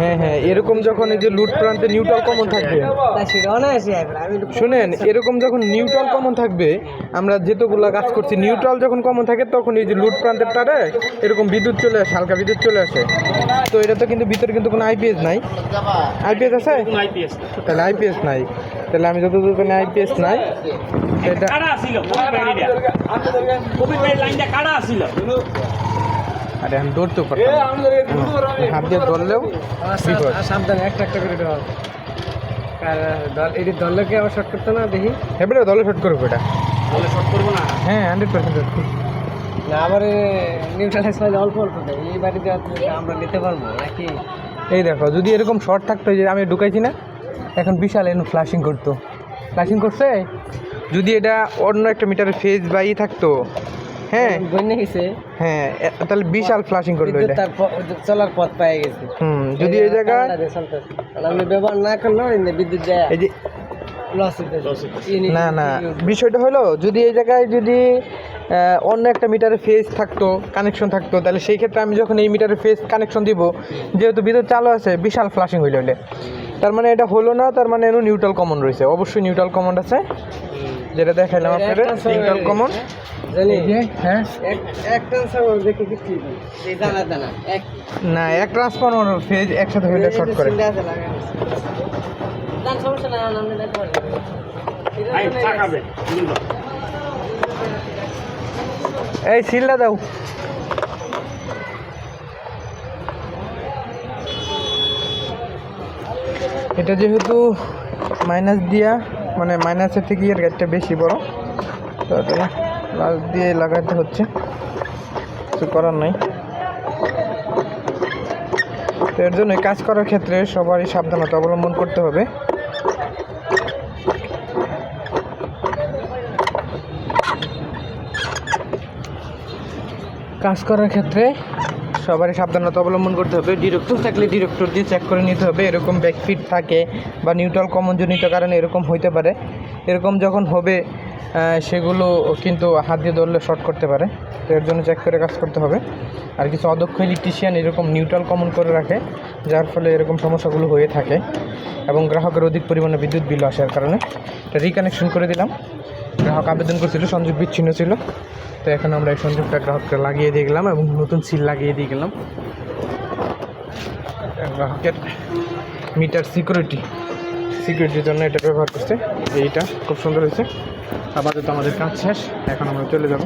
হ্যাঁ হ্যাঁ এরকম যখন এই যে লুট প্রান্তে নিউট্রাল কমন থাকবে। শুনেন এরকম যখন নিউট্রাল কমন থাকবে আমরা যেতগুলো কাজ করছি নিউট্রাল যখন কমন থাকে তখন এই যে লুট প্রান্তের তারে এরকম বিদ্যুৎ চলে আসে হালকা বিদ্যুৎ চলে আসে। তো এটা তো কিন্তু ভিতরে কিন্তু কোনো আইপিএস নাই। আইপিএস আছে? তাহলে আইপিএস নাই। তাহলে আমি যতদূর জানি আইপিএস নাই। এটা কারা কবির বাড়ির লাইনটা কারা আরে আমি দৌড়তে পারতাম না। হাত দিয়ে ধরলেও সাবধানে একটা একটা করে দল এটি দলকে আবার করতে না দেখি? এবারে দলে শট করব এটা। করব না? হ্যাঁ হান্ড্রেড পার্সেন্ট না আবার নিউট্রালাইজ হলে অল্প অল্প দেয়। এই বাড়িতে আমরা নিতে পারব নাকি? এই দেখো যদি এরকম শর্ট থাকতো যে আমি ঢুকাইছি না এখন বিশাল এন ফ্লাশিং করতো। ফ্লাশিং করছে? যদি এটা অন্য একটা মিটারের ফেজ বা ই থাকতো হ্যাঁ। বন্যা গেছে। হ্যাঁ তাহলে বিশাল ফ্লাশিং বিদ্যুৎ এটা। তার চলার পথ পেয়ে গেছে। হুম যদি এই জায়গায় আর আমি ব্যবহার না করলেও এই বিদ্যুৎ যায়। এই যে না না বিষয়টা হলো যদি এই জায়গায় যদি অন্য একটা মিটারের ফেজ থাকতো কানেকশন থাকতো তাহলে সেই ক্ষেত্রে আমি যখন এই মিটারের ফেজ কানেকশন দিব যেহেতু বিদ্যুৎ চালু আছে বিশাল ফ্লাশিং হইল হইলে তার মানে এটা হলো না তার মানে এর নিউট্রাল কমন রয়েছে। অবশ্যই নিউট্রাল কমন আছে। যেটা দেখাইলাম আপনাদের কমন জানি। হ্যাঁ। এক না এক ট্রান্সফর্মার ফেজ একসাথে হইলে শর্ট করে। এই সিলটা দাও। এটা যেহেতু মাইনাস দিয়া মানে মাইনাসের থেকে এর গাছটা বেশি বড়। তো লাল দিয়ে লাগাতে হচ্ছে। কিছু করার নাই। তো এর জন্য কাজ করার ক্ষেত্রে সবারই সাবধানতা অবলম্বন করতে হবে। কাজ করার ক্ষেত্রে সবারই সাবধানতা অবলম্বন করতে হবে। ডিরেক্টর থাকলে ডিরেক্টর দিয়ে চেক করে নিতে হবে, এরকম ব্যাকফিট থাকে বা নিউট্রাল কমনজনিত কারণে এরকম হইতে পারে। এরকম যখন হবে সেগুলো কিন্তু হাত দিয়ে ধরলে শর্ট করতে পারে। তো এর জন্য চেক করে কাজ করতে হবে। আর কিছু অদক্ষ ইলেকট্রিশিয়ান এরকম নিউট্রাল কমন করে রাখে, যার ফলে এরকম সমস্যাগুলো হয়ে থাকে এবং গ্রাহকের অধিক পরিমাণে বিদ্যুৎ বিল আসার কারণে। রিকানেকশন করে দিলাম। গ্রাহক আবেদন করছিল, সংযোগ বিচ্ছিন্ন ছিল। তো এখন আমরা এই সংযোগটা গ্রাহককে লাগিয়ে দিয়ে গেলাম এবং নতুন সিল লাগিয়ে দিয়ে গেলাম। গ্রাহকের মিটার সিকিউরিটি সিকিউরিটির জন্য এটা ব্যবহার করছে। এইটা, খুব সুন্দর হয়েছে। আপাতত আমাদের কাজ শেষ। এখন আমরা চলে যাব।